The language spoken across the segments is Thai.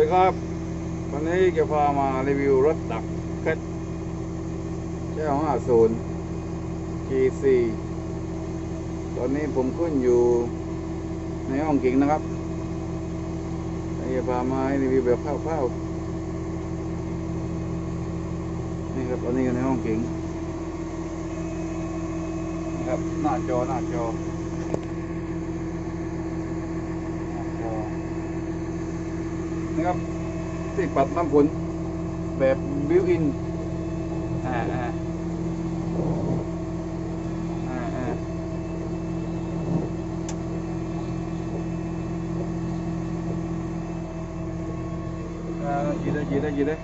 ดีครับ วันนี้จะพามารีวิวรถดักเพชรเจ้าห้าศูนย์ GC ตอนนี้ผมขึ้นอยู่ในห้องกิ่งนะครับจะพามาให้รีวิวแบบคร่าวๆนี่ครับตอนนี้อยู่ในห้องกิ่งนี่ครับหน้าจอหน้าจอหน้าจอ นะครับที่ปัดน้ำฝนแบบบิวอินอ่าอ่าอ่าอ่าอ่ายีได้ยีได้ยีได้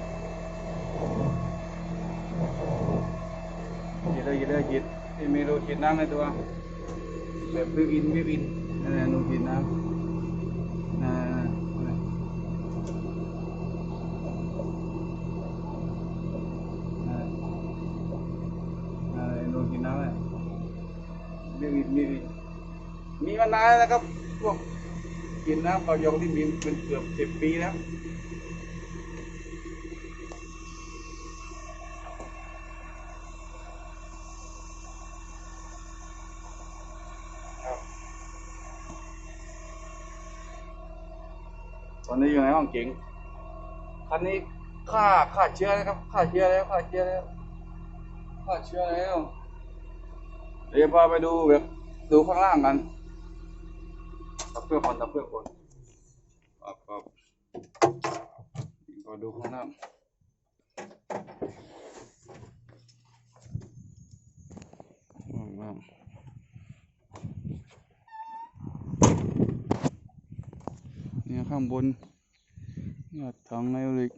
ยีได้ยีได้ยีที่มีรูฉีดน้ำในตัว แบบบิวอินบิวอินนั่นแหละรูฉีดน้ำอ่านั่นแหละ อ่าอ่าโดนกินน้ำเลย มีมีมานานแล้วนะครับ พวกกินน้ำเปลายองที่มีเป็นเกือบสิบปีแล้วตอนนี้อยู่ในห้องเก๋งคันนี้ฆ่าฆ่าเชื้อนะครับฆ่าเชื้อแล้วฆ่าเชื้อแล้วฆ่าเชื้อแล้วเดี๋ยวพาไปดูแบบ ดูข้างล่างกันตับเพื่อคนตับเพื่อคนครับครับก็ดูข้างล่างข้างล่างเนี่ยข้างบนเนี่ยถังไอโอลิก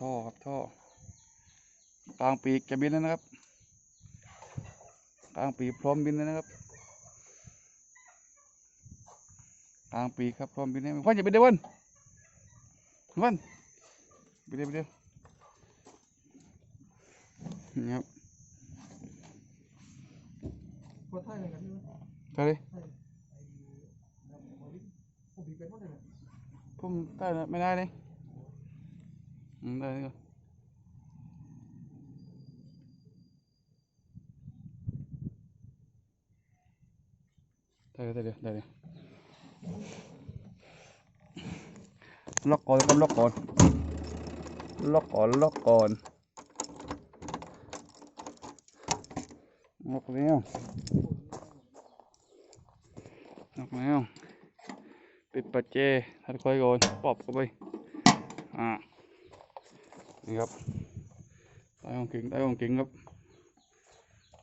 ท่อครับท่อกลางปีกจะบินแล้วนะครับ กลางปีกพร้อมบินแล้วนะครับกลางปีกครับพร้อมบินแล้ววันจะบินได้วันวันบินได้บินได้นี่ครับพอท่ายอะไรกันใช่ไหมเท่าไหรไอ้ไอ้หมอลิ้นผมบีบเป็นหมดเลยนะผมได้นะไม่ได้เลยอืมได้เลยก่อน ได้เลยได้เลยได้เลยล็อกก่อนครับล็อกก่อนล็อกก่อนล็อกก่อนล็อกแล้วล็อกแล้วปิดปัจเจทัดค่อยก่อนปอบเข้าไปอ่านี่ครับได้ของกิ่งได้ของกิ่งครับ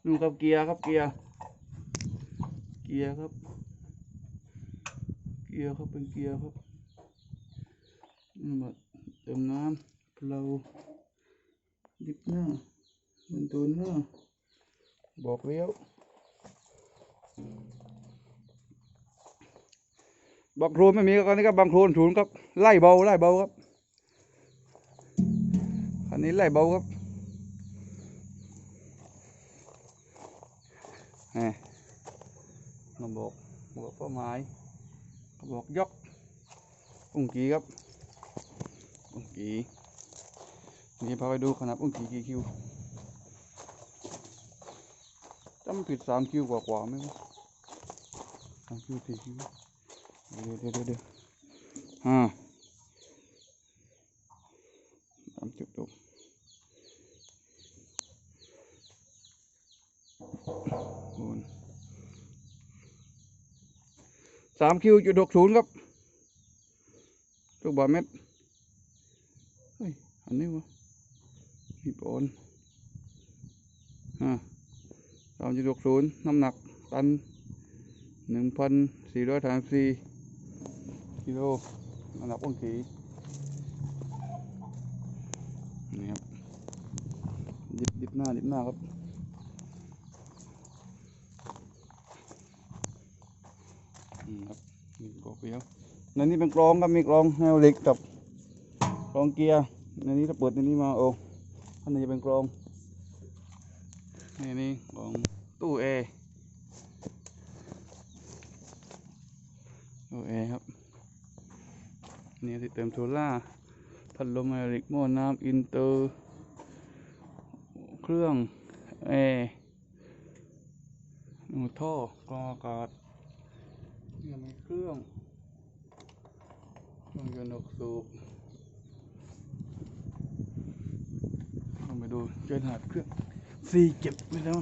นู่นครับเกียร์ครับเกียร์ เกียร์ครับ เกียร์ครับเป็นเกียร์ครับมาเติมน้ำเพลาดิบหน้าบนตัวหน้าบอกเลี้ยวบางโครนไม่มีครับอันนี้ก็บางโครนศูนย์ครับไล่เบาไล่เบาครับอันนี้ไล่เบาครับ นี่มาบอกบอกเป้าหมายเขาบอกยกอุ้งกีครับอุ้งกีนี่พาไปดูขนาดอุ้งกีกี่คิวจำผิดสามคิวกว่ากว่าไหมวะสามคิวสี่คิวเดี๋ยวเดี๋ยวเดี๋ยวอ่าตามจุดจบโอน สามคิวจุดหกศูนย์ครับลูกบาเม็ดเฮ้ยอันนี้วะมีปอนอ่าสามจุดหกศูนย์น้ำหนักตันหนึ่งพันสี่ร้อยสามสี่กิโลน้ำหนักอ้นขีนี่ครับดิบดิบหน้าดิบหน้าครับอืม ครับนี่บอกไปแล้วในนี้เป็นกรองครับมีกรองแนวเหล็กกับกรองเกียร์ในนี้ถ้าเปิดในนี้มาโอ้อันนี้จะเป็นกรองนี่นี่กรองตู้เอตู้เอครับนี่ที่เติมโซล่าพัดลมไอริกหม้อน้ำอินเตอร์เครื่องแอร์หนูท่อกรองอากาศ นี่มีเครื่องเครื่องยนกสูบลองไปดูเจนหาดเครื่องสี่เจ็บไม่แล้ว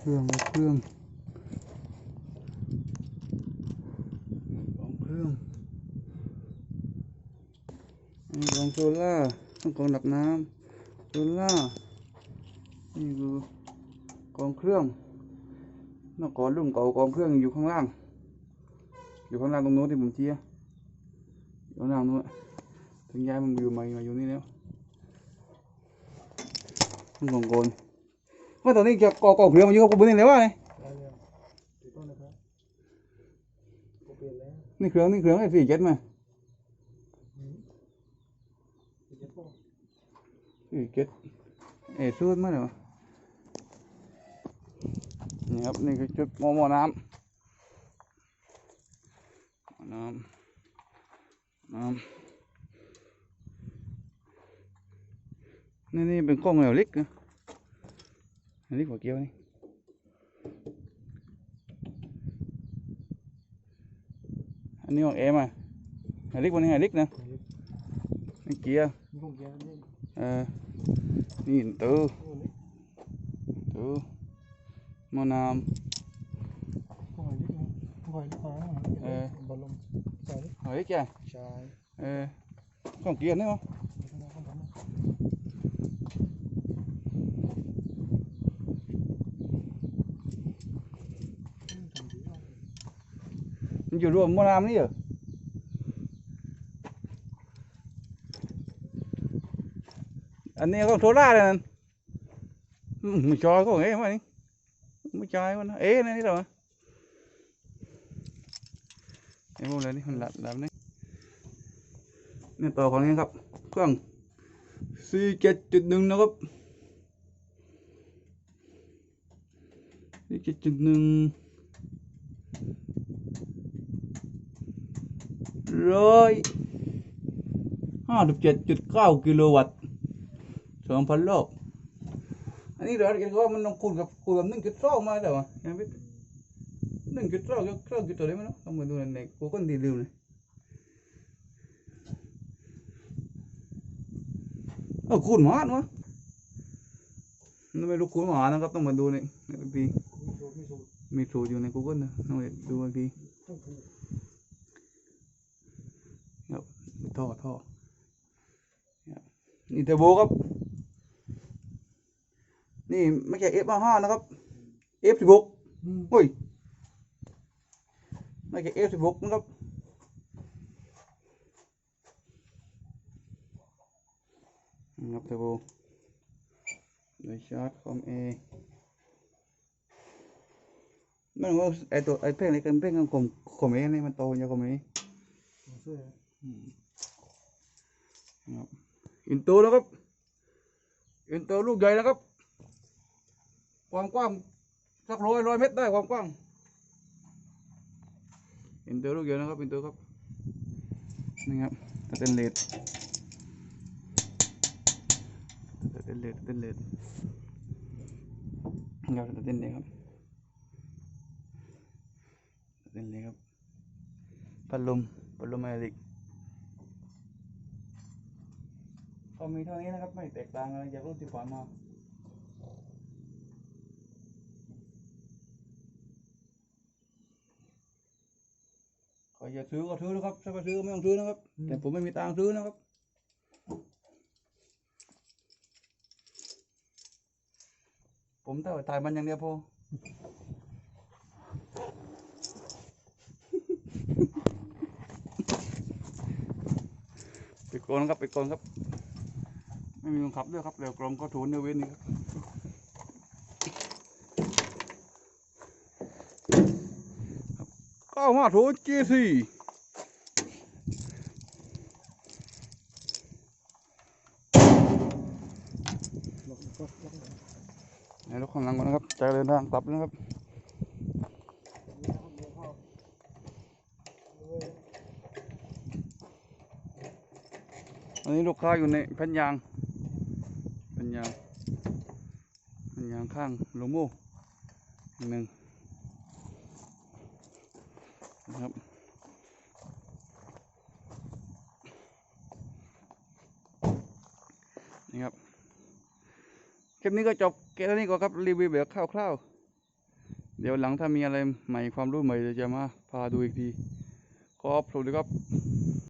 เครื่องเครื่องของเครื่องนี่ของโซล่า ต้องกองดับน้ำโซล่าร์นี่คือกองเครื่องเมื่อก่อนรุ่นเก่ากองเครื่องอยู่ข้างล่าง อยู่ข้างล่างตรงโน้นที่ผมเชี้อยู่ข้างล่างนู้นอะถึงย้ายมันอยู่มามาอยู่นี่แล้วต้องกองโกนว่าตอนนี้จะก่อกองเครื่องมันอยู่กับกูนี่แล้ววะเนี่ยได้เลยถูกต้องนะครับก็เปลี่ยนแล้วนี่เครื่องนี่เครื่องไอ้สี่เจ็ดมา อืมเดี๋ยวจะพ่อ สี่เจ็ดเอ้ซูดมาเลยวะนี่ครับนี่คือจุดหม้อหม้อน้ำหม้อน้ำน้ำนี่นี่เป็ นกล้องเหลวเล็กนะอันนี้หัวเกี้ยวนี่อันนี้ของเอ็มอะไฮลิกวันนี้ไฮลิกนะนี่เกียร์ มีของแกนี่ เอ อนี่ตือโอ้นี่ตือหมอน้ของอะไรนี่ของอะไรนี่ฟ้าเออบอลลมใส่ำเฮ้ยแกใช่เออของเกียร์นี่มั้งข้างหน้าข้างหลังนะอืมทำดีมากเลยมันอยู่รวมหมอน้ำนี่เหรออันนี้ก็โซล่าเลยนั่นมไม่จอยก็เอ้ยมานี่ไม่จอยมันเอ๊ะนี่เหรอไอ้พวกอะไรนี่มันหลับหลับนี่นี่ต่อของนี้ครับ เครื่องสี่เจ็ดจุดหนึ่งนะครับสี่เจ็ดจุดหนึ่งร้อยห้าสิบเจ็ดจุดเก้ากิโลวัตต์ สองพันรอบอันนี้เราเห็นว่ามันต้องคูณกับคูณกับหนึ่งจุดสองมาแล้วอะยังไม่หนึ่งจุดสองก็เครื่องจุดตัวไหนไม่รู้ต้องมาดูในกูก็ดีลืมเลยเออคูณหมาเนาะไม่รู้คูณหมานะครับต้องมาดูในในทีมีสูตรมีสูตรมีสูตรอยู่ใน Google นะต้องไปดูบางทีต้ท่อท่อนี่ยนี่เทอร์โบครับ นี่ไม่ใช่ F ห้านะครับ F สิบหกอืมเฮ้ยไม่ใช่ F สิบหกนะครับนี่ครับเทอร์โบโดยชาร์จคอมเอมันก็ไอตัวไอเพ่งไอเพ่งของผมคอมเอนี่มันโตอย่างคอมเอเอาเสื้อครับอินโตแล้วครับอินโตลูกใหญ่แล้วครับ ความกว้างสักร้อยร้อยเมตรได้ความกว้างอินโตลูกใหญ่นะครับอินโตครับนี่ครับสเตนเลสสเตนเลสสเตนเลสนี่ครับสเตนเลสครับสเตนเลสครับพัดลมพัดลมไอริกก็มีเท่านี้นะครับไม่แตกต่างอะไรจากรุ่นที่ผ่านมา ใครจะซื้อก็ซื้อนะครับถ้าไม่ซื้อก็ไม่ต้องซื้อนะครับ แต่ผมไม่มีตังค์ซื้อนะครับผมแต่ว่าถ่ายมันอย่างเดียวพอไปโกนครับไปโกนครับ ไม่มีคนขับด้วยครับเดี๋ยวกรมก็ถูนเดี๋ยวเว้นนี่ครับ ข้ามาโถเจสี่ล็อกล็อกล็อกในรถข้างหลังก่อนนะครับจะเดินทางกลับนะครับอันนี้ลูกค้าอยู่ในแผ่นยางแผ่นยางแผ่นยางข้างโลโม่หนึ่ง นะครับ นี่ครับ คลิปนี้ก็จบแค่นี้ก็ครับ รีวิวแบบคร่าวๆ เดี๋ยวหลังถ้ามีอะไรใหม่ความรู้ใหม่จะมาพาดูอีกที ขอบคุณครับ